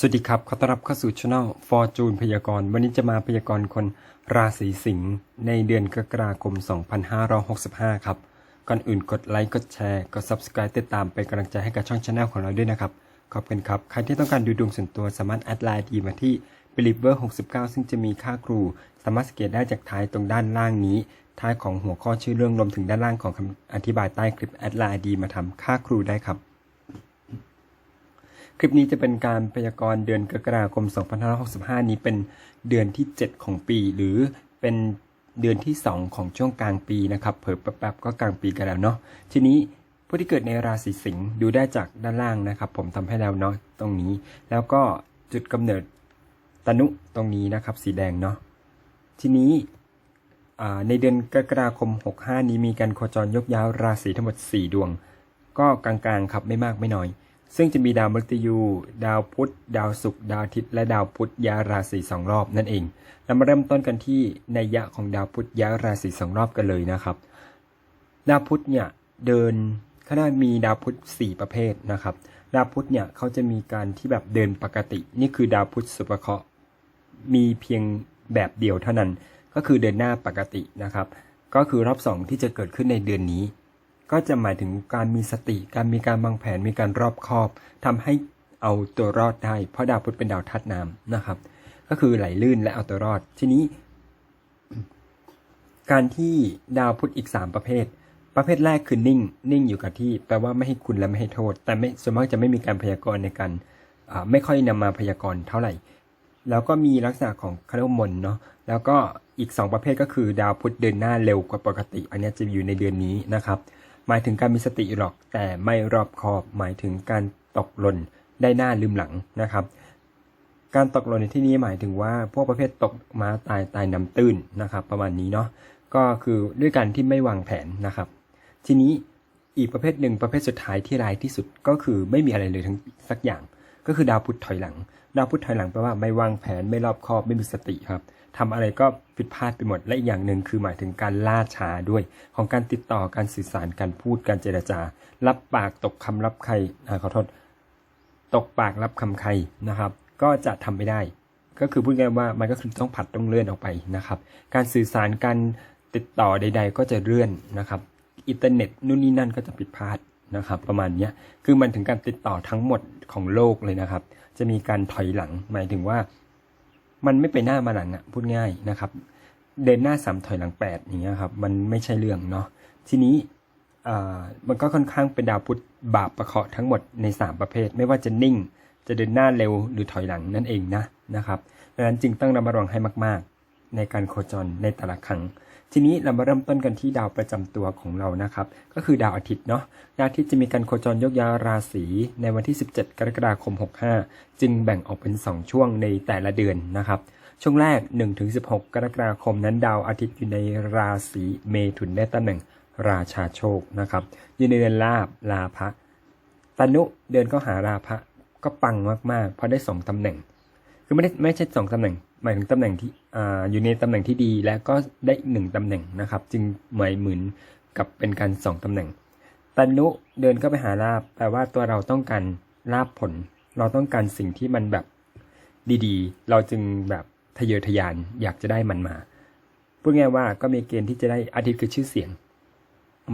สวัสดีครับ ขอต้อนรับเข้าสู่ช่อง Fortune พยากรณ์ วันนี้จะมาพยากรณ์คนราศีสิงห์ในเดือนกรกฎาคม 2565 ครับ ก่อนอื่นกดไลค์ กดแชร์ กด Subscribe ติดตามเป็นกำลังใจให้กับช่องช anel ของเราด้วยนะครับ ขอบคุณครับ ใครที่ต้องการดูดวงส่วนตัวสามารถแอดไลน์ดีมาที่ believer 69 ซึ่งจะมีค่าครู สามารถสังเกตได้จากท้ายตรงด้านล่างนี้ ท้ายของหัวข้อชื่อเรื่องรวมถึงด้านล่างของคำอธิบายใต้คลิปแอดไลน์ดีมาทำค่าครูได้ครับ คลิปนี้จะเป็นการพยากรณ์เดือนกรกฎาคม 2565 นี้เป็นเดือนที่ 7 ของปี หรือเป็นเดือนที่ 2 ของช่วงกลางปีนะครับ เผิ่แป๊บๆก็กลางปีกันแล้วเนาะ ทีนี้ผู้ที่เกิดในราศีสิงห์ดูได้จากด้านล่างนะครับ ผมทำให้แล้วเนาะตรงนี้ แล้วก็จุดกำเนิดตนุตรงนี้นะครับ สีแดงเนาะ ทีนี้ในเดือนกรกฎาคม 65 นี้มีการโคจรยกย้ายราศีทั้งหมด 4 ดวง ก็กลางๆครับไม่มากไม่น้อย ซึ่งจะมีดาวมฤตยู ดาวพุธ ดาวศุกร์ ดาวอาทิตย์ และดาวพุธย้ายราศีสองรอบนั่นเอง เรามาเริ่มต้นกันที่นัยยะของดาวพุธย้ายราศีสองรอบกันเลยนะครับ ดาวพุธเนี่ยเดินเขาได้มีดาวพุธสี่ประเภทนะครับ ดาวพุธเนี่ยเขาจะมีการที่แบบเดินปกติ นี่คือดาวพุธสุภเคราะห์มีเพียงแบบเดียวเท่านั้น ก็คือเดินหน้าปกตินะครับ ก็คือรอบสองที่จะเกิดขึ้นในเดือนนี้ ก็จะหมายถึงการมีสติ การมีการวางแผน มีการรอบคอบทำให้เอาตัวรอดได้ เพราะดาวพุธเป็นดาวธาตุน้ำนะครับ ก็คือไหลลื่นและเอาตัวรอด ทีนี้ การที่ดาวพุธอีก 3 ประเภท ประเภทแรกคือนิ่ง นิ่งอยู่กับที่ แปลว่าไม่ให้คุณและไม่ให้โทษ แต่ไม่ส่วนมากจะไม่มีการพยากรณ์ในการไม่ค่อยนำมาพยากรณ์เท่าไหร่ แล้วก็มีลักษณะของคารมนเนาะ แล้วก็อีก 2 ประเภทก็คือ ดาวพุธเดินหน้าเร็วกว่าปกติ อันนี้จะอยู่ในเดือนนี้นะครับ หมายถึงการมีสติหรอก แต่ไม่รอบคอบหมายถึงการตกหล่นได้หน้าลืมหลังนะครับ การตกหล่นในที่นี้หมายถึงว่าพวกประเภทตกมาตายตายน้ำตื้นนะครับ ประมาณนี้เนาะก็คือด้วยการที่ไม่วางแผนนะครับ ทีนี้อีกประเภทหนึ่งประเภทสุดท้ายที่ร้ายที่สุดก็คือไม่มีอะไรเลยทั้งสักอย่าง ก็คือดาวพุธถอยหลัง ดาวพุธถอยหลังแปลว่าไม่วางแผนไม่รอบคอบไม่มีสติครับ ทำอะไรก็ผิดพลาดไปหมด และอีกอย่างหนึ่งคือหมายถึงการล่าช้าด้วย ของการติดต่อการสื่อสารการพูดการเจรจา รับปากตกคำรับใครอขอโทษตกปากรับคำใครนะครับ ก็จะทำไม่ได้ ก็คือพูดง่ายว่ามันก็คือต้องผัดต้องเลื่อนออกไปนะครับ การสื่อสารการติดต่อใด ๆ ก็จะเลื่อนนะครับอินเทอร์เน็ตนู่นนี่นั่นก็จะผิดพลาดนะครับประมาณนี้คือมันถึงการติดต่อทั้งหมดของโลกเลยนะครับ จะมีการถอยหลังหมายถึงว่า มันไม่ไปหน้ามาหลังอะพูดง่ายนะครับ เดินหน้าสามถอยหลังแปดอย่างเงี้ยครับ มันไม่ใช่เรื่องเนาะทีนี้อ่ามันก็ค่อนข้างเป็นดาวพุธบาปประเคาะทั้งหมดใน 3 ประเภท ไม่ว่าจะนิ่ง จะเดินหน้าเร็วหรือถอยหลังนั่นเองนะนะครับดังนั้นจึงต้องระมัดระวังให้มาก ๆ ในการโคจรในแต่ละครั้ง ทีนี้เรามาเริ่มต้นกันที่ดาวประจำตัวของเรานะครับ ก็คือดาวอาทิตย์เนาะดาวอาทิตย์จะมีการโคจรยกย้ายราศีในวันที่ 17 กรกฎาคม 65 จึงแบ่งออกเป็น 2 ช่วงในแต่ละเดือนนะครับช่วงแรก 1-16 กรกฎาคมนั้นดาวอาทิตย์อยู่ในราศีเมถุนได้ตำแหน่งราชาโชคนะครับอยู่ในเดือนลาบลาภะตนุเดินเข้าหาราภะก็ปังมากๆ เพราะได้สองตำแหน่ง คือไม่ได้ไม่ใช่สองตำแหน่ง หมายถึงตำแหน่งที่อยู่ในตำแหน่งที่ดีและก็ได้หนึ่งตำแหน่งนะครับ จึงหมายเหมือนกับเป็นการสองตำแหน่งตนุเดินเข้าไปหาลาบแปลว่าตัวเราต้องการลาบผล เราต้องการสิ่งที่มันแบบดีๆ เราจึงแบบทะเยอทะยานอยากจะได้มันมาพูดง่ายว่าก็มีเกณฑ์ที่จะได้อาทิตย์คือชื่อเสียง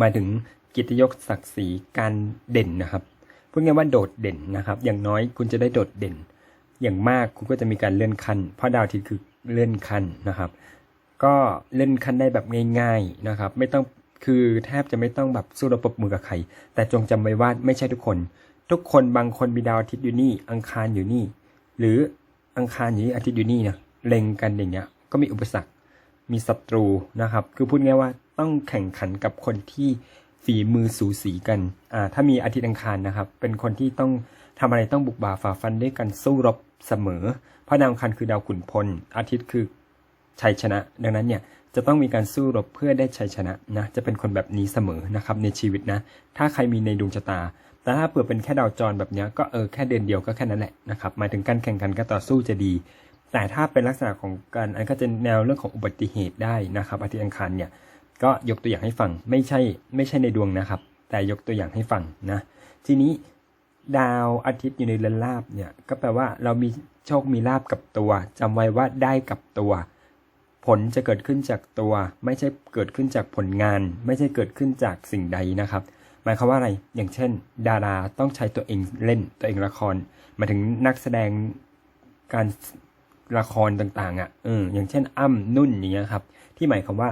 มาถึงกิตยศศักดิ์ศรีการเด่นนะครับพูดง่ายว่าโดดเด่นนะครับ อย่างน้อยคุณจะได้โดดเด่น อย่างมากคุณก็จะมีการเลื่อนขั้นเพราะดาวอาทิตย์คือ เลื่อนขั้นนะครับ ก็เลื่อนขั้นได้แบบง่าย ๆนะครับ ไม่ต้องคือแทบจะไม่ต้องแบบสู้รบปบมือกับใคร แต่จงจำไว้ว่าไม่ใช่ทุกคน ทุกคนบางคนมีดาวอาทิตย์อยู่นี่ อังคารอยู่นี่ หรืออังคารอยู่นี่อาทิตย์อยู่นี่นะเล็งกันอย่างเงี้ย ก็มีอุปสรรค มีศัตรูนะครับ คือพูดง่ายว่าต้องแข่งขันกับคนที่ฝีมือสูสีกัน อ่า ถ้ามีอาทิตย์อังคารนะครับ เป็นคนที่ต้องทำอะไรต้องบุกบ่าฝ่าฟันด้วยกันสู้รบเสมอ เพราะดาวอังคารคือดาวขุนพล อาทิตย์คือชัยชนะ ดังนั้นเนี่ยจะต้องมีการสู้รบเพื่อได้ชัยชนะนะจะเป็นคนแบบนี้เสมอนะครับในชีวิตนะ ถ้าใครมีในดวงชะตา แต่ถ้าเผื่อเป็นแค่ดาวจรแบบเนี้ยก็เออแค่เดือนเดียวก็แค่นั้นแหละนะครับหมายถึงการแข่งขันการต่อสู้จะดี แต่ถ้าเป็นลักษณะของการอันก็จะแนวเรื่องของอุบัติเหตุได้นะครับอาทิตย์อังคารเนี่ยก็ยกตัวอย่างให้ฟังไม่ใช่ไม่ใช่ในดวงนะครับ แต่ยกตัวอย่างให้ฟังนะทีนี้ ดาวอาทิตย์อยู่ในเรือนลาบเนี่ย ก็แปลว่าเรามีโชคมีลาบกับตัวจำไว้ว่าได้กับตัว ผลจะเกิดขึ้นจากตัว ไม่ใช่เกิดขึ้นจากผลงาน ไม่ใช่เกิดขึ้นจากสิ่งใดนะครับ หมายความว่าอะไรอย่างเช่น ดาราต้องใช้ตัวเองเล่นตัวเองละครมาถึงนักแสดงการละครต่างๆอะเอออย่างเช่น อ้ำนุ่นอย่างเงี้ยครับ ที่หมายความว่า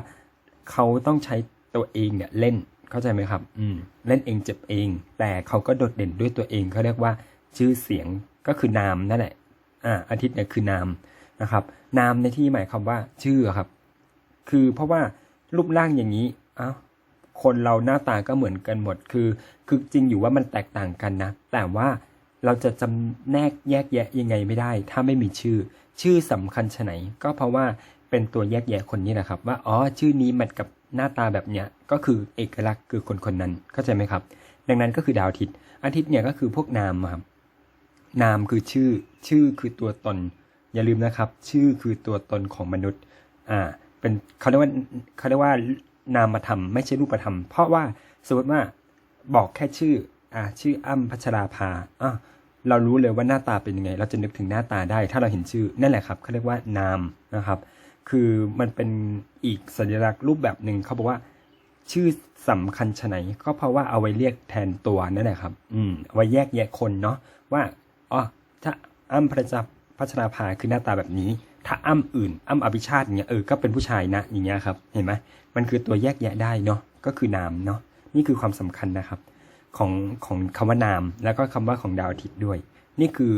เขาต้องใช้ตัวเองเนี่ยเล่น เข้าใจไหมครับอืมเล่นเองเจ็บเอง แต่เขาก็โดดเด่นด้วยตัวเองเขาเรียกว่าชื่อเสียงก็คือนามนั่นแหละอ่าอาทิตย์เนี่ยคือนามนะครับ นามในที่หมายความว่าชื่อครับ คือเพราะว่ารูปร่างอย่างนี้อ้าวคนเราหน้าตาก็เหมือนกันหมด คือ คือจริงอยู่ว่ามันแตกต่างกันนะ แต่ว่าเราจะจำแนกแยกแยะยังไงไม่ได้ ถ้าไม่มีชื่อ ชื่อสำคัญชะไหน ก็เพราะว่า เป็นตัวแยกแยะคนนี้นะครับ ว่าอ๋อชื่อนี้มันกับหน้าตาแบบเนี้ยก็คือเอกลักษณ์คือคนคนนั้นเข้าใจไหมครับ ดังนั้นก็คือดาวอาทิตย์ อาทิตย์เนี่ยก็คือพวกนามครับนามคือชื่อชื่อคือตัวตน อย่าลืมนะครับ ชื่อคือตัวตนของมนุษย์อ่าเป็นเขาเรียกว่าเขาเรียกว่านามธรรมไม่ใช่รูปธรรม เพราะว่าสมมติว่าบอกแค่ชื่ออ่าชื่ออ้ำพัชราภาอะเรารู้เลยว่าหน้าตาเป็นยังไง เราจะนึกถึงหน้าตาได้ ถ้าเราเห็นชื่อนั่นแหละครับเขาเรียกว่านามนะครับ คือมันเป็นอีกสัญลักษณ์รูปแบบหนึ่งเขาบอกว่า ชื่อสำคัญชไหน ก็เพราะว่าเอาไว้เรียกแทนตัวนั่นแหละครับ อืมเอาไว้แยกแยะคนเนาะว่าอ๋อถ้าอ้ำพระจับพัชราภาคือหน้าตาแบบนี้ ถ้าอ้ำอื่น อ้ำอภิชาติเงี้ยเออก็เป็นผู้ชายนะอย่างเงี้ยครับ เห็นไหมมันคือตัวแยกแยะได้เนาะก็คือนามเนาะนี่คือความสำคัญนะครับ ของของคำว่านาม แล้วก็คำว่าของดาวอาทิตย์ด้วย นี่คือ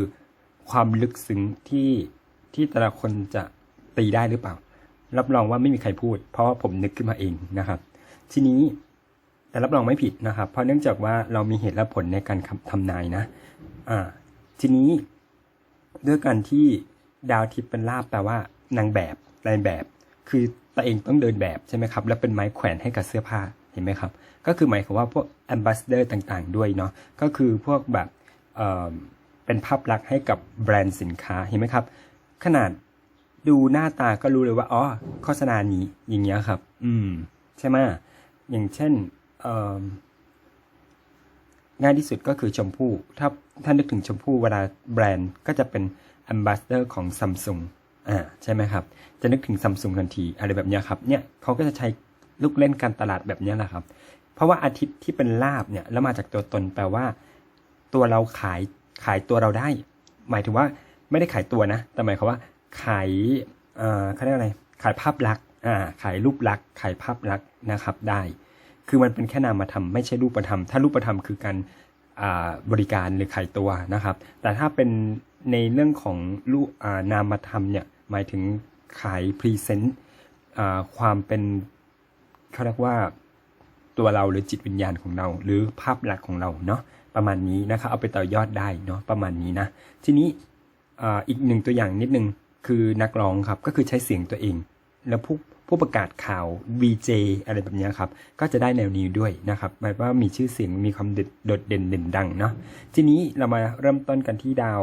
ความลึกซึ้งที่ที่แต่ละคนจะ ตีได้หรือเปล่า รับรองว่าไม่มีใครพูด เพราะว่าผมนึกขึ้นมาเองนะครับ ทีนี้แต่รับรองไม่ผิดนะครับ เพราะเนื่องจากว่าเรามีเหตุและผลในการคำทำนายนะอ่าทีนี้ด้วยการที่ดาวอาทิตย์เป็นลาบแปลว่านางแบบนายแบบ คือตัวเองต้องเดินแบบใช่ไหมครับ แล้วเป็นไม้แขวนให้กับเสื้อผ้าเห็นไหมครับ ก็คือหมายความว่าพวกแอมบ s สเดอร์ต่างๆ ด้วยเนาะก็คือพวกแบบเอ่อเป็นภาพลักษณ์ให้กับแบรนด์สินค้าเห็นไหมครับ ขนาด ดูหน้าตาก็รู้เลยว่าอ๋อโฆษณานี้อย่างเงี้ยครับ อืม ใช่ไหมอย่างเช่นเอ่อง่ายที่สุดก็คือชมพู่ ถ้าถ้านึกถึงชมพู่เวลาแบรนด์ก็จะเป็น a m b a s s a d o r ของซัมซุงอ่าใช่ไหมครับ จะนึกถึงซัมซุงทันที อะไรแบบเนี้ยครับ เนี่ยเขาก็จะใช้ลูกเล่นการตลาดแบบเนี้ยแหละครับ เพราะว่าอาทิตย์ที่เป็นลาบเนี่ยแล้วมาจากตัวตนแปลว่า ตัวเราขายขายตัวเราได้ หมายถึงว่าไม่ได้ขายตัวนะ แต่หมายความว่า ขายเอ่อเขาเรียกอะไร ขายภาพลักษณ์อ่าขายรูปลักษณ์ขายภาพลักษณ์นะครับได้ คือมันเป็นแค่นามธรรมไม่ใช่รูปธรรม ถ้ารูปธรรมคือการอ่าบริการหรือขายตัวนะครับ แต่ถ้าเป็นในเรื่องของรูปอ่านามธรรมเนี่ยหมายถึงขายพรีเซนต์อ่าความเป็นเขาเรียกว่าตัวเราหรือจิตวิญญาณของเรา หรือภาพลักษณ์ของเราเนาะประมาณนี้นะครับเอาไปต่อยอดได้เนาะประมาณนี้นะ ทีนี้อ่าอีกหนึ่งตัวอย่างนิดนึง คือนักร้องครับก็คือใช้เสียงตัวเอง แล้วผู้ผู้ประกาศข่าว VJ อะไรแบบนี้ครับ ก็จะได้แนวนี้ด้วยนะครับหมายว่ามีชื่อเสียงมีความเด็ดโดดเด่นเด่นดังเนาะทีนี้เรามาเริ่มต้นกันที่ดาว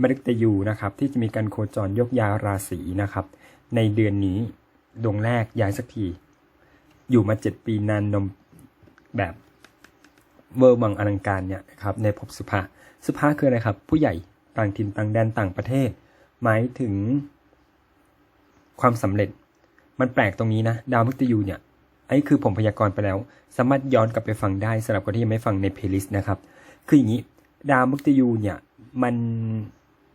มฤตยูนะครับ ที่จะมีการโคจรยกย้ายราศีนะครับ ในเดือนนี้ดวงแรกย้ายสักที อยู่มาเจ็ดปีนานนมแบบเวอร์วังอลังการเนี่ยครับในภพสุภาสุภาคืออะไรครับ ผู้ใหญ่ต่างถิ่นต่างแดนต่างประเทศ หมายถึง ความสำเร็จ มันแปลกตรงนี้นะ ดาวมฤตยูเนี่ยไอ้คือผมพยากรณ์ไปแล้ว สามารถย้อนกลับไปฟังได้สำหรับคนที่ยังไม่ฟังในเพลย์ลิสต์นะครับ คืออย่างนี้ ดาวมฤตยูเนี่ย มัน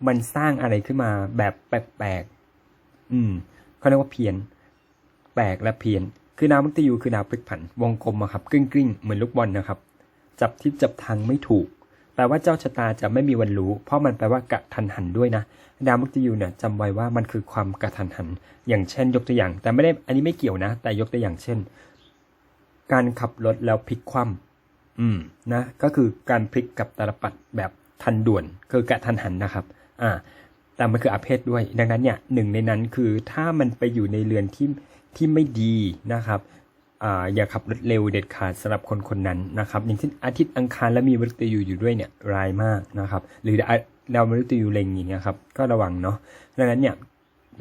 มันสร้างอะไรขึ้นมาแบบแปลกๆอืมเขาเรียกว่าเพี้ยน แปลกและเพี้ยน คือดาวมฤตยูคือดาวพลิกผัน วงกลมอะครับกลิ้งกลิ้งๆเหมือนลูกบอลนะครับ จับทิศจับทางไม่ถูก แปลว่าเจ้าชะตาจะไม่มีวันรู้ เพราะมันแปลว่ากะทันหันด้วยนะดาวมุตยูเนี่ยจำไว้ว่ามันคือความกระทันหัน อย่างเช่น ยกตัวอย่าง แต่ไม่ได้อันนี้ไม่เกี่ยวนะ แต่ยกตัวอย่างเช่น การขับรถแล้วพลิกคว่ำอืมนะ ก็คือการพลิกกับตาลปัดแบบทันด่วน คือกะทันหันนะครับ อ่า แต่มันคืออาเพศด้วย ดังนั้นเนี่ยหนึ่งในนั้นคือถ้ามันไปอยู่ในเรือนที่ที่ไม่ดีนะครับ อย่าขับรถเร็วเด็ดขาดสำหรับคนคนนั้นนะครับ อย่างเช่นอาทิตย์อังคารแล้วมีมฤตยูอยู่ด้วยเนี่ยร้ายมากนะครับ หรือดาวมฤตยูเล็งอย่างเงี้ยครับก็ระวังเนาะดังนั้นเนี่ย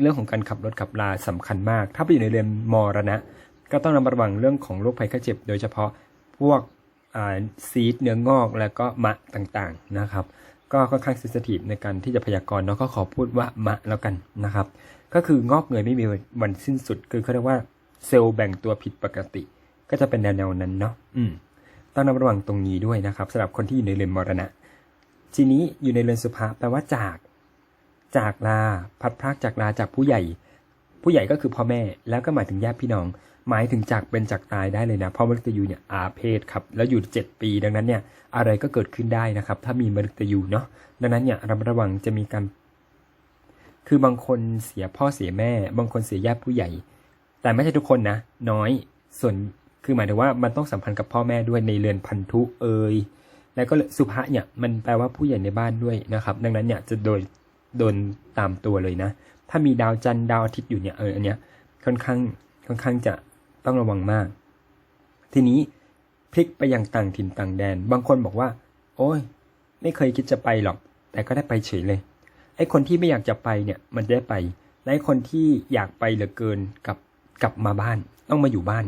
เรื่องของการขับรถขับลาสำคัญมาก ถ้าไปอยู่ในเรือนมรณะ ก็ต้องระมัดระวังเรื่องของโรคภัยไข้เจ็บ โดยเฉพาะพวกซีดเนื้องอกแล้วก็มะต่างๆนะครับ ก็ค่อนข้างเซนซิทีฟในการที่จะพยากรณ์เนาะก็ขอพูดว่ามะแล้วกันนะครับ ก็คืองอกเงยไม่มีวันสิ้นสุดคือเขาเรียกว่า เซลล์แบ่งตัวผิดปกติ ก็จะเป็นแนวๆนั้นเนาะอืมต้องระมัดระวังตรงนี้ด้วยนะครับสำหรับคนที่อยู่ในเรือนมรณะ ทีนี้อยู่ในเรือนสุภะแปลว่าจาก จากลาพัดพรากจากลาจากผู้ใหญ่ ผู้ใหญ่ก็คือพ่อแม่แล้วก็หมายถึงญาติพี่น้อง หมายถึงจากเป็นจากตายได้เลยนะเพราะมฤตยูเนี่ยอาเพศครับแล้วอยู่เจ็ดปีดังนั้นเนี่ยอะไรก็เกิดขึ้นได้นะครับ ถ้ามีมฤตยูเนาะดังนั้นเนี่ยระมัดระวังจะมีการคือบางคนเสียพ่อเสียแม่ บางคนเสียญาติผู้ใหญ่ แต่ไม่ใช่ทุกคนนะ น้อยส่วนคือหมายถึงว่ามันต้องสัมพันธ์กับพ่อแม่ด้วยในเรือนพันธุเอ่ยแล้วก็สุภะเนี่ยมันแปลว่าผู้ใหญ่ในบ้านด้วยนะครับ ดังนั้นเนี่ยจะโดนโดนตามตัวเลยนะ ถ้ามีดาวจันทร์ดาวอาทิตย์อยู่เนี่ยเอออันเนี้ยค่อนข้างค่อนข้างจะต้องระวังมาก ทีนี้พลิกไปยังต่างถิ่นต่างแดน บางคนบอกว่า โอ้ย ไม่เคยคิดจะไปหรอก แต่ก็ได้ไปเฉยเลยไอ้คนที่ไม่อยากจะไปเนี่ยมันได้ไปและไอ้คนที่อยากไปเหลือเกินกับ กลับมาบ้าน ต้องมาอยู่บ้าน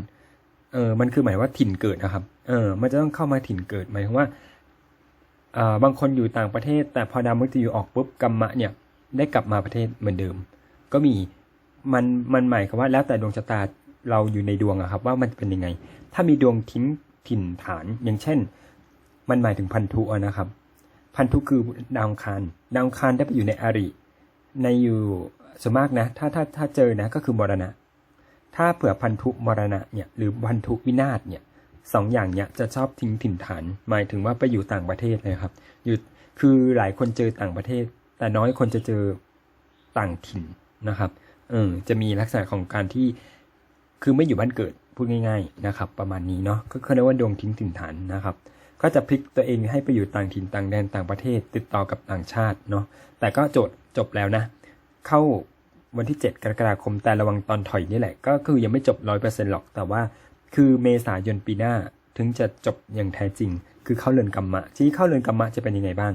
เออมันคือหมายว่าถิ่นเกิดนะครับ เออ มันจะต้องเข้ามาถิ่นเกิดหมายถึงว่าเอ่อบางคนอยู่ต่างประเทศ แต่พอดาวมฤตยูออกปุ๊บกรรมะเนี่ย ได้กลับมาประเทศเหมือนเดิม ก็มีมันมันหมายความว่าแล้วแต่ดวงชะตาเราอยู่ในดวงอะครับ ว่ามันเป็นยังไง ถ้ามีดวงทิ้งถิ่นฐาน อย่างเช่น มันหมายถึงพันธุนะครับ พันธุคือดาวคารดาวคารได้ไปอยู่ในอาริในอยู่ส่วนมากนะ ถ้าถ้าถ้าเจอนะก็คือมรณะ ถ้าเผื่อพันธุมรณะเนี่ยหรือพันธุวินาศเนี่ยสองอย่างเนี่ยจะชอบทิ้งถิ่นฐาน หมายถึงว่าไปอยู่ต่างประเทศเลยครับอยู่คือหลายคนเจอต่างประเทศ แต่น้อยคนจะเจอต่างถิ่นนะครับเออจะมีลักษณะของการที่คือไม่อยู่บ้านเกิดพูดง่าย ๆนะครับ ประมาณนี้เนาะก็เรียกว่าดวงทิ้งถิ่นฐานนะครับ ก็จะพลิกตัวเองให้ไปอยู่ต่างถิ่นต่างแดนต่างประเทศ ติดต่อกับต่างชาติเนาะแต่ก็จทย์จบแล้วนะ เข้า วันที่ 7 กรกฎาคมแต่ระวังตอนถอยนี่แหละ ก็คือยังไม่จบร้อยเปอร์เซ็นต์หรอกแต่ว่า คือเมษายนปีหน้าถึงจะจบอย่างแท้จริง คือเข้าเรือนกรรมะทีนี้เข้าเรือนกรรมะจะเป็นยังไงบ้าง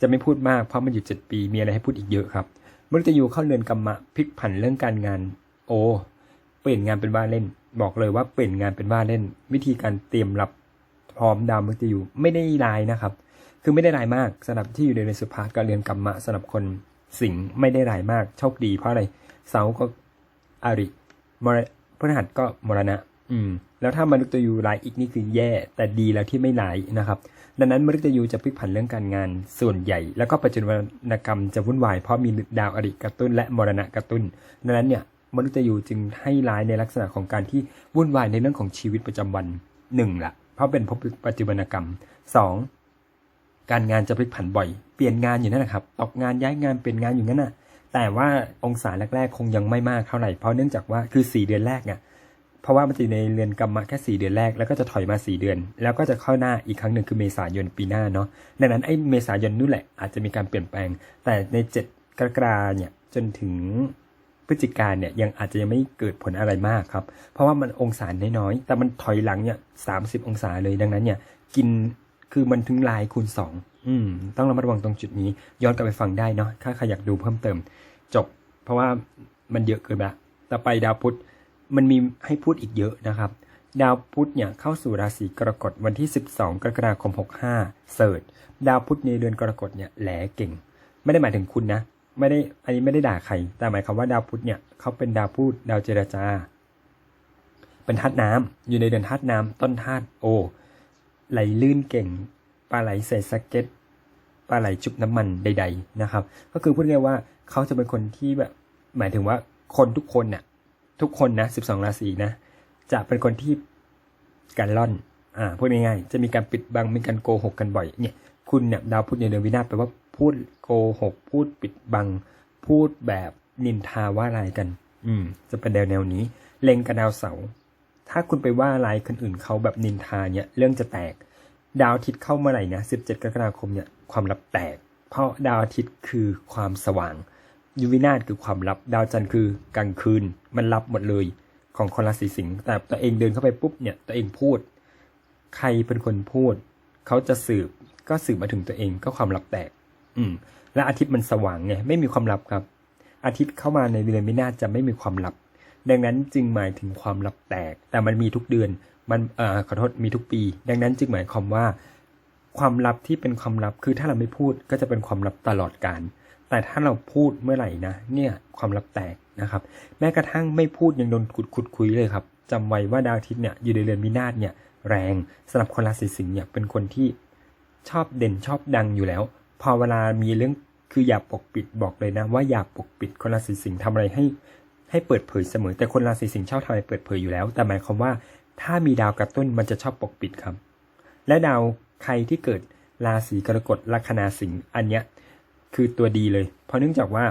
จะไม่พูดมากเพราะมันอยู่ 7 ปีมีอะไรให้พูดอีกเยอะครับมฤตยูเข้าเรือนกรรมะพลิกผันเรื่องการงาน โอ้เปลี่ยนงานเป็นว่าเล่น บอกเลยว่าเปลี่ยนงานเป็นว่าเล่น วิธีการเตรียมรับพร้อมดาวมฤตยูไม่ได้ร้ายนะครับ คือไม่ได้ร้ายมากสำหรับที่อยู่ในเรือนสุภากับเรือนกรรมะสำหรับคน สิงห์ไม่ได้ร้ายมากโชคดีเพราะอะไรเสาก็อาริมรพฤหัสก็มรณะ อืม แล้วถ้ามนุษย์ยูร้ายอีกนี่คือแย่ แต่ดีแล้วที่ไม่ร้ายนะครับ ดังนั้นมนุษย์ยูจะพลิกผันเรื่องการงานส่วนใหญ่ แล้วก็ปัจจุบันกรรมจะวุ่นวายเพราะมีดาวอริกระตุ้นและมรณะกระตุ้น ดังนั้นเนี่ยมนุษย์ยูจึงให้ร้ายในลักษณะของการที่วุ่นวายในเรื่องของชีวิตประจำวันหนึ่งละเพราะเป็นภพปัจจุบันกรรมสอง การงานจะพลิกผันบ่อย เปลี่ยนงานอยู่นั่นแหละครับ ตกงานย้ายงานเปลี่ยนงานอยู่นั่นน่ะ แต่ว่าองศาแรกๆ คงยังไม่มากเท่าไหร่ เพราะเนื่องจากว่าคือ 4 เดือนแรกเนี่ยเพราะว่ามันจะอยู่ในเรือนกรรมะแค่ 4 เดือนแรก แล้วก็จะถอยมา 4 เดือน แล้วก็จะเข้าหน้าอีกครั้งหนึ่งคือเมษายนปีหน้าเนาะ ดังนั้นไอ้เมษายนนู่นแหละอาจจะมีการเปลี่ยนแปลง แต่ใน7กรกฎาเนี่ยจนถึงพฤศจิกาเนี่ยยังอาจจะยังไม่เกิดผลอะไรมากครับ เพราะว่ามันองศาน้อยๆ แต่มันถอยหลังเนี่ยสาองศาเลยดังนั้นเนี่ยกิน คือมันถึงลายคูณสองอืม ต้องระมัดระวังตรงจุดนี้ ย้อนกลับไปฟังได้เนาะถ้าใครอยากดูเพิ่มเติม จบ เพราะว่ามันเยอะเกินไปละต่อไปดาวพุธมันมีให้พูดอีกเยอะนะครับ ดาวพุธเนี่ยเข้าสู่ราศีกรกฎวันที่ 12 กรกฎาคม 65 เสิร์ชดาวพุธในเดือนกรกฎเนี่ยแหลเก่ง ไม่ได้หมายถึงคุณนะ ไม่ได้อันนี้ไม่ได้ด่าใคร แต่หมายความว่าดาวพุธเนี่ยเขาเป็นดาวพูดดาวเจรจา เป็นธาตุน้ำอยู่ในเดือนธาตุน้ำต้นธาตุโอ ไหลลื่นเก่ง ปลาไหลใส่สเก็ต ปลาไหลจุบน้ำมันใด ๆ นะครับ ก็คือพูดง่ายๆว่าเขาจะเป็นคนที่แบบ หมายถึงว่าคนทุกคนน่ะ ทุกคนนะสิบสองราศีนะ จะเป็นคนที่การล่อน อ่า พูดง่ายๆ จะมีการปิดบัง มีการโกหกกันบ่อย เนี่ย คุณเนี่ยดาวพุธในเดือนวินาศแปลว่าพูดโกหก พูดปิดบัง พูดแบบนินทาว่าลายกัน อืม จะเป็นแนวแนวนี้ เล็งกับดาวเสาร์ ถ้าคุณไปว่าลายคนอื่นเขาแบบนินทาเนี่ยเรื่องจะแตก ดาวอาทิตย์เข้าเมื่อไหร่นะ17 กรกฎาคมเนี่ยความลับแตก เพราะดาวอาทิตย์คือความสว่าง ยูวินาศคือความลับ ดาวจันทร์คือกลางคืน มันลับหมดเลย ของคนราศีสิงห์แต่ตัวเองเดินเข้าไปปุ๊บเนี่ยตัวเองพูด ใครเป็นคนพูด เขาจะสืบก็สืบมาถึงตัวเองก็ความลับแตก อืม และอาทิตย์มันสว่างไงไม่มีความลับครับ อาทิตย์เข้ามาในเดือนมินาจะไม่มีความลับ ดังนั้นจึงหมายถึงความลับแตก แต่มันมีทุกเดือน มันเอ่อขอโทษมีทุกปี ดังนั้นจึงหมายความว่า ความลับที่เป็นความลับคือถ้าเราไม่พูดก็จะเป็นความลับตลอดกาลแต่ถ้าเราพูดเมื่อไหร่นะ เนี่ยความลับแตกนะครับ แม้กระทั่งไม่พูดยังโดนขุดขุดคุยเลยครับจำไว้ว่าดาวอาทิตย์เนี่ยอยู่ในเรือนวินาศเนี่ยแรงสำหรับคนราศีสิงห์เนี่ยเป็นคนที่ชอบเด่นชอบดังอยู่แล้ว พอเวลามีเรื่องคืออย่าปกปิดบอกเลยนะ ว่าอย่าปกปิดคนราศีสิงห์ทำอะไรให้ ให้เปิดเผยเสมอ แต่คนราศีสิงห์ชอบทำอะไรเปิดเผยอยู่แล้ว แต่หมายความว่า ถ้ามีดาวกระตุ้นมันจะชอบปกปิดครับ และดาวใครที่เกิดราศีกรกฎลัคนาสิงห์อันเนี้ยคือตัวดีเลย เพราะเนื่องจากว่า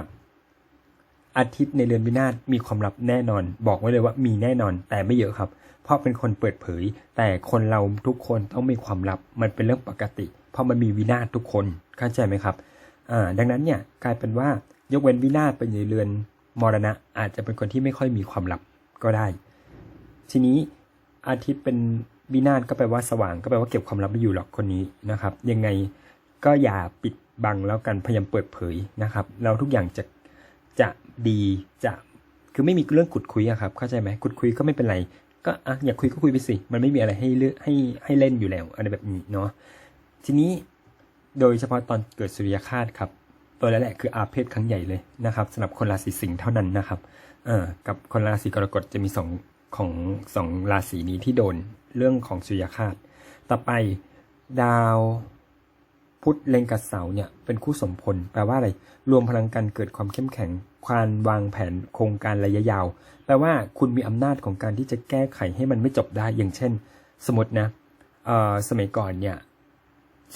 อาทิตย์ในเรือนวินาศมีความลับแน่นอน บอกไว้เลยว่ามีแน่นอนแต่ไม่เยอะครับ เพราะเป็นคนเปิดเผย แต่คนเราทุกคนต้องมีความลับมันเป็นเรื่องปกติ เพราะมันมีวินาศทุกคนเข้าใจไหมครับอ่าดังนั้นเนี่ยกลายเป็นว่ายกเว้นวินาศเป็นในเรือน มรณะอาจจะเป็นคนที่ไม่ค่อยมีความลับก็ได้ ทีนี้อาทิตย์เป็นวินาศก็แปลว่าสว่างก็แปลว่าเก็บความลับไม่อยู่หรอกคนนี้นะครับ ยังไงก็อย่าปิดบังแล้วกันพยายามเปิดเผยนะครับแล้วทุกอย่างจะจะดีจะคือไม่มีเรื่องขุดคุยอะครับ เข้าใจไหมขุดคุยก็ไม่เป็นไร ก็อะอยากคุยก็คุยไปสิ มันไม่มีอะไรให้เลือกให้ให้เล่นอยู่แล้วอะไรแบบนี้เนาะทีนี้โดยเฉพาะตอนเกิดสุริยคาสครับ ตัวนั้นแหละคืออาเพศครั้งใหญ่เลยนะครับสำหรับคนราศีสิงห์เท่านั้นนะครับเออกับคนราศีกรกฎจะมีสองของสองราศีนี้ที่โดนเรื่องของสุริยคาสต่อไปดาวพุธเล็งกับเสาเนี่ยเป็นคู่สมพลแปลว่าอะไร รวมพลังกันเกิดความเข้มแข็งความวางแผนโครงการระยะยาว แปลว่าคุณมีอำนาจของการที่จะแก้ไขให้มันไม่จบได้อย่างเช่น สมมตินะเออสมัยก่อนเนี่ย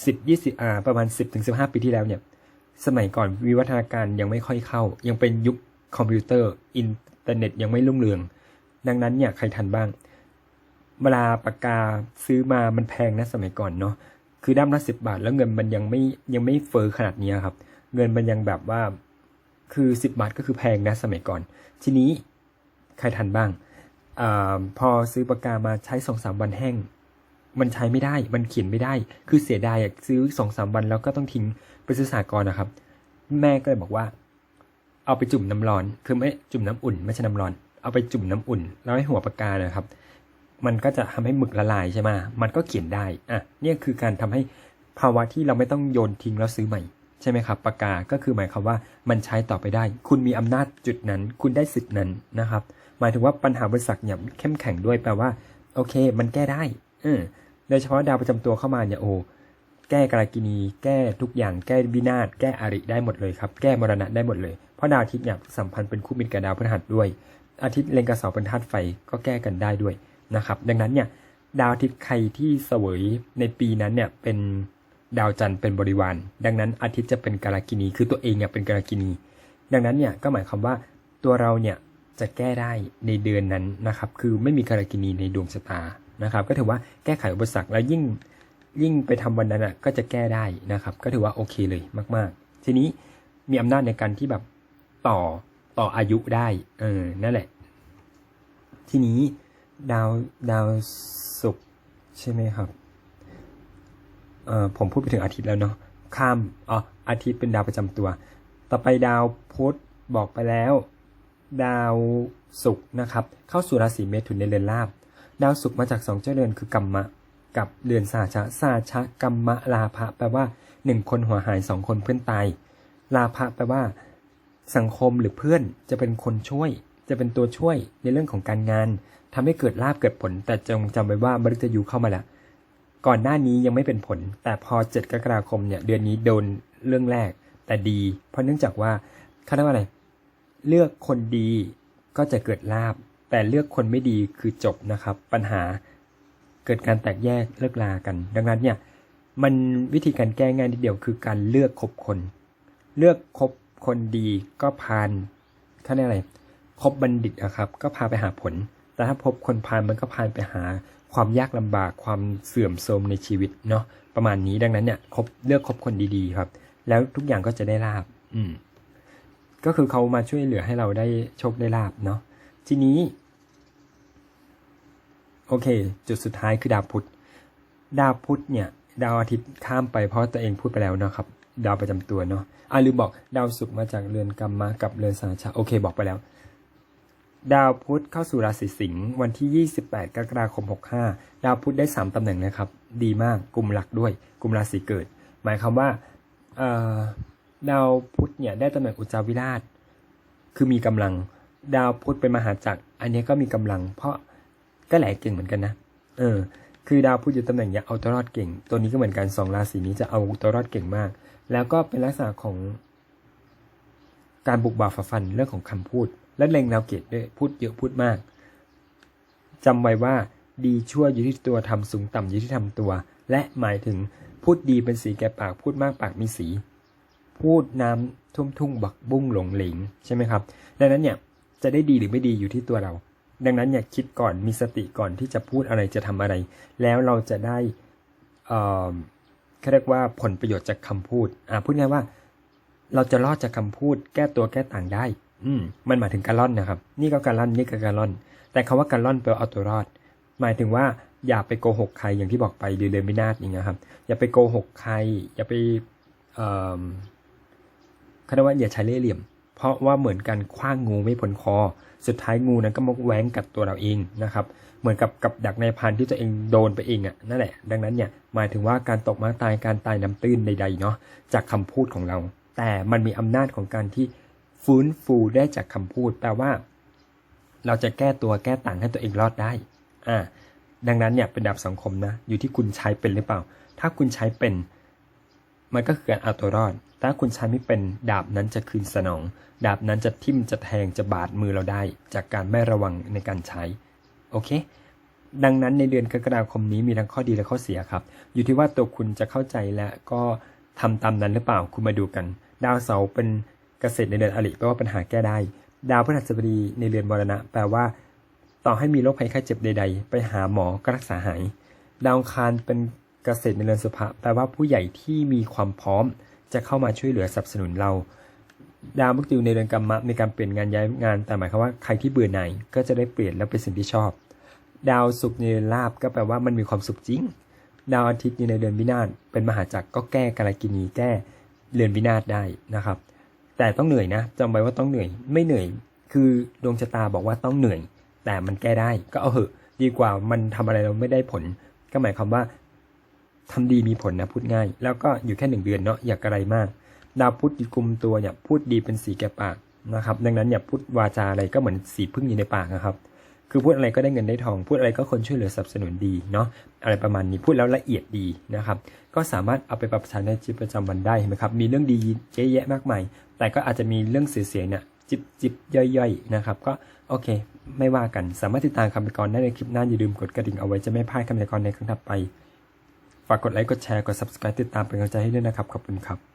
สิบยี่สิบอ่าประมาณสิบถึงสิบห้าปีที่แล้วเนี่ย สมัยก่อนวิวัฒนาการยังไม่ค่อยเข้า ยังเป็นยุคคอมพิวเตอร์ อินเทอร์เน็ตยังไม่รุ่งเรือง ดังนั้นเนี่ยใครทันบ้าง เวลาปากกาซื้อมามันแพงนะสมัยก่อนเนาะคือด้ามละสิบบาท แล้วเงินมันยังไม่ยังไม่เฟอร์ขนาดนี้ครับ เงินมันยังแบบว่าคือสิบบาทก็คือแพงนะสมัยก่อน ทีนี้ใครทันบ้างอาพอซื้อปากกามาใช้สองสามวันแห้ง มันใช้ไม่ได้ มันเขียนไม่ได้ คือเสียดายอะซื้อสองสามวันแล้วก็ต้องทิ้งไปซื้อสากรณ์นะครับ แม่ก็เลยบอกว่า เอาไปจุ่มน้ำร้อน คือไม่จุ่มน้ำอุ่นไม่ใช่น้ำร้อน เอาไปจุ่มน้ำอุ่น แล้วให้หัวปากกานะครับ มันก็จะทำให้หมึกละลายใช่ไหมมันก็เขียนได้ อะ เนี่ยคือการทำให้ภาวะที่เราไม่ต้องโยนทิ้งแล้วซื้อใหม่ใช่ไหมครับปากกา ก็คือหมายความว่ามันใช้ต่อไปได้ คุณมีอำนาจจุดนั้น คุณได้สิทธินั้นนะครับ หมายถึงว่าปัญหาบริษัทเนี่ยเข้มแข็งด้วยแปลว่า โอเค มันแก้ได้ เออโดยเฉพาะดาวประจำตัวเข้ามาเนี่ยโอ้แก้กรากินี แก้ทุกอย่างแก้วินาศแก้อริได้หมดเลยครับแก้มรณะได้หมดเลยเพราะดาวอาทิตย์เนี่ยสัมพันธ์เป็นคู่มิตรกับดาวพฤหัสด้วย อาทิตย์เล็งกับเสาเป็นธาตุไฟก็แก้กันได้ด้วยนะครับ ดังนั้นเนี่ยดาวอาทิตย์ใครที่เสวยในปีนั้นเนี่ยเป็นดาวจันทร์เป็นบริวาร ดังนั้นอาทิตย์จะเป็นกาลกินี คือตัวเองเนี่ยเป็นกาลกินี ดังนั้นเนี่ยก็หมายความว่าตัวเราเนี่ยจะแก้ได้ในเดือนนั้นนะครับ คือไม่มีกาลกินีในดวงชะตา นะครับ ก็ถือว่าแก้ไขอุปสรรคแล้วยิ่งยิ่งไปทำวันนั้นอะก็จะแก้ได้นะครับ ก็ถือว่าโอเคเลยมาก ๆ ทีนี้มีอำนาจในการที่แบบต่อต่ออายุได้ เออ นั่นแหละ ทีนี้ดาวดาวศุกร์ใช่ไหมครับเออผมพูดไปถึงอาทิตย์แล้วเนาะข้ามอ๋ออาทิตย์เป็นดาวประจำตัว ต่อไปดาวพุธบอกไปแล้ว ดาวศุกร์นะครับ เข้าสู่ราศีเมถุนในเรือนราบ ดาวศุกร์มาจากสองเจ้าเรือนคือกรรมะ กับเรือนสาชะสาชะกรรมะลาภะแปลว่าหนึ่งคนหัวหายสองคนเพื่อนตายลาภะแปลว่า สังคมหรือเพื่อนจะเป็นคนช่วย จะเป็นตัวช่วยในเรื่องของการงานทำให้เกิดลาบเกิดผล แต่จงจำไว้ว่ามฤตยูเข้ามาแล้วก่อนหน้านี้ยังไม่เป็นผล แต่พอเจ็ดกรกฎาคมเนี่ยเดือนนี้โดนเรื่องแรก แต่ดี เพราะเนื่องจากว่าเขาเรียกว่าอะไร เลือกคนดีก็จะเกิดลาบ แต่เลือกคนไม่ดีคือจบนะครับ ปัญหาเกิดการแตกแยกเลิกลากัน ดังนั้นเนี่ยมันวิธีการแก้ง่ายนิดเดียวคือการเลือกคบคน เลือกคบคนดีก็พานเขาเรียกอะไรคบบัณฑิตอะครับ ก็พาไปหาผล แต่ถ้าพบคนพาลมันก็พานไปหาความยากลำบากความเสื่อมโทรมในชีวิตเนาะประมาณนี้ดังนั้นเนี่ยคบเลือกคบคนดีๆครับ แล้วทุกอย่างก็จะได้ลาบ อืม ก็คือเขามาช่วยเหลือให้เราได้โชคได้ลาบเนาะ ทีนี้ โอเค จุดสุดท้ายคือดาวพุธ ดาวพุธเนี่ย ดาวอาทิตย์ข้ามไปเพราะตัวเองพูดไปแล้วนะครับ ดาวประจำตัวเนาะอ่าลืมบอกดาวศุกร์มาจากเรือนกรรมะกับเรือนสาชะโอเค บอกไปแล้ว ดาวพุธเข้าสู่ราศีสิงห์วันที่ 28 กรกฎาคม 65 ดาวพุธได้ 3ตำแหน่งนะครับ ดีมากกลุ่มหลักด้วย กลุ่มราศีเกิด หมายความว่าดาวพุธเนี่ยได้ตำแหน่งอุจจาวิราช คือมีกำลัง ดาวพุธเป็นมหาจักร อันนี้ก็มีกำลัง เพราะก็แหลกเก่งเหมือนกันนะ เออ คือดาวพุธอยู่ตำแหน่งเนี้ยเอาตัวรอดเก่ง ตัวนี้ก็เหมือนกันสองราศีนี้จะเอาตัวรอดเก่งมาก แล้วก็เป็นลักษณะของ การบุกบ่าฝ่าฟันเรื่องของคำพูด และเล็งแนวเกตด้วยพูดเยอะพูดมากจำไว้ว่าดีชั่วอยู่ที่ตัวทำสูงต่ำอยู่ที่ทำตัว และหมายถึงพูดดีเป็นสีแก่ปากพูดมากปากมีสี พูดน้ำทุ่มทุ่งบักบุ้งหลงเหลงใช่ไหมครับดังนั้นเนี่ย จะได้ดีหรือไม่ดีอยู่ที่ตัวเรา ดังนั้นเนี่ยคิดก่อนมีสติก่อนที่จะพูดอะไรจะทำอะไร แล้วเราจะได้เอ่อเขาเรียกว่าผลประโยชน์จากคำพูดอ่าพูดง่ายว่า เราจะรอดจากคำพูด แก้ตัวแก้ต่างได้ อืมมันหมายถึงการล่อนนะครับ นี่ก็การล่อนนี่ก็การล่อน แต่คำว่าการล่อนแปลว่าเอาตัวรอด หมายถึงว่าอย่าไปโกหกใครอย่างที่บอกไปเดือนไม่นาดอย่างเงี้ยครับ อย่าไปโกหกใคร อย่าไปเอ่อเขาเรียกว่าอย่าใช้เล่ห์เหลี่ยม เพราะว่าเหมือนกันคว้างงูไม่พ้นคอ สุดท้ายงูนั้นก็มาแหว้งกัดตัวเราเองนะครับ เหมือนกับกับดักในพันที่ตัวเองโดนไปเองอะ่ะนั่นแหละ ดังนั้นเนี่ยหมายถึงว่าการตกมาตายการตายน้ำตื้นใดๆเนาะจากคำพูดของเรา แต่มันมีอำนาจของการที่ฟื้นฟูได้จากคำพูด แปลว่า เราจะแก้ตัวแก้ต่างให้ตัวเองรอดได้อ่าดังนั้นเนี่ยเป็นดาบสังคมนะอยู่ที่คุณใช้เป็นหรือเปล่า ถ้าคุณใช้เป็น มันก็คือการเอาตัวรอด ถ้าคุณใช้ไม่เป็นดาบนั้นจะคืนสนอง ดาบนั้นจะทิ่มจะแทงจะบาดมือเราได้ จากการไม่ระวังในการใช้ โอเค ดังนั้นในเดือนกรกฎาคมนี้มีทั้งข้อดีและข้อเสียครับ อยู่ที่ว่าตัวคุณจะเข้าใจและก็ทำตามนั้นหรือเปล่าคุณมาดูกัน ดาวเสาร์เป็นเกษตรในเดือนอริแปลว่าปัญหาแก้ได้ ดาวพฤหัสบดีในเดือนมรณะ แปลว่า ต่อให้มีโรคภัยไข้เจ็บใด ๆ ไปหาหมอก็รักษาหาย ดาวคารเป็นเกษตรในเรือนสุภะแปลว่าผู้ใหญ่ที่มีความพร้อม จะเข้ามาช่วยเหลือสนับสนุนเราดาวมุกติวในเรือนกรรมะมีการเปลี่ยนงานย้ายงาน แต่หมายความว่าใครที่เบื่อหน่ายก็จะได้เปลี่ยนและเป็นสิ่งที่ชอบ ดาวศุกร์ในเรือนลาบก็แปลว่ามันมีความสุขจริง ดาวอาทิตย์อยู่ในเดือนวินาศเป็นมหาจักรก็แก้กาลกินีแก้เรือนวินาศได้นะครับ แต่ต้องเหนื่อยนะจำไว้ว่าต้องเหนื่อย ไม่เหนื่อย คือดวงชะตาบอกว่าต้องเหนื่อย แต่มันแก้ได้ก็เอาเหอะดีกว่ามันทำอะไรเราไม่ได้ผล ก็หมายความว่า ทำดีมีผลนะพูดง่าย แล้วก็อยู่แค่หนึ่งเดือนเนาะอย่ากระไรมาก ดาวพุธกุมตัวเนี่ยพูดดีเป็นสีแก่ปากนะครับ ดังนั้นอย่าพูดวาจาอะไรก็เหมือนสีพึ่งอยู่ในปากนะครับ คือพูดอะไรก็ได้เงินได้ทอง พูดอะไรก็คนช่วยเหลือสนับสนุนดีเนาะอะไรประมาณนี้พูดแล้วละเอียดดีนะครับ ก็สามารถเอาไปปรับใช้ในชีวิตประจำวันได้เห็นไหมครับ มีเรื่องดีเยอะแยะมากมายแต่ก็อาจจะมีเรื่องเสียๆเนี่ยจิบจิบย่อยๆนะครับ ก็โอเค ไม่ว่ากันสามารถติดตามคำพยากรณ์ได้ในคลิปหน้าอย่าลืมกดกระดิ่งเอาไว้จะไม่พลาดคำพยากรณ์ในครั้งถัดไป ฝากกดไลค์ กดแชร์ กด subscribe ติดตามเป็นกำลังใจให้ด้วยนะครับ ขอบคุณครับ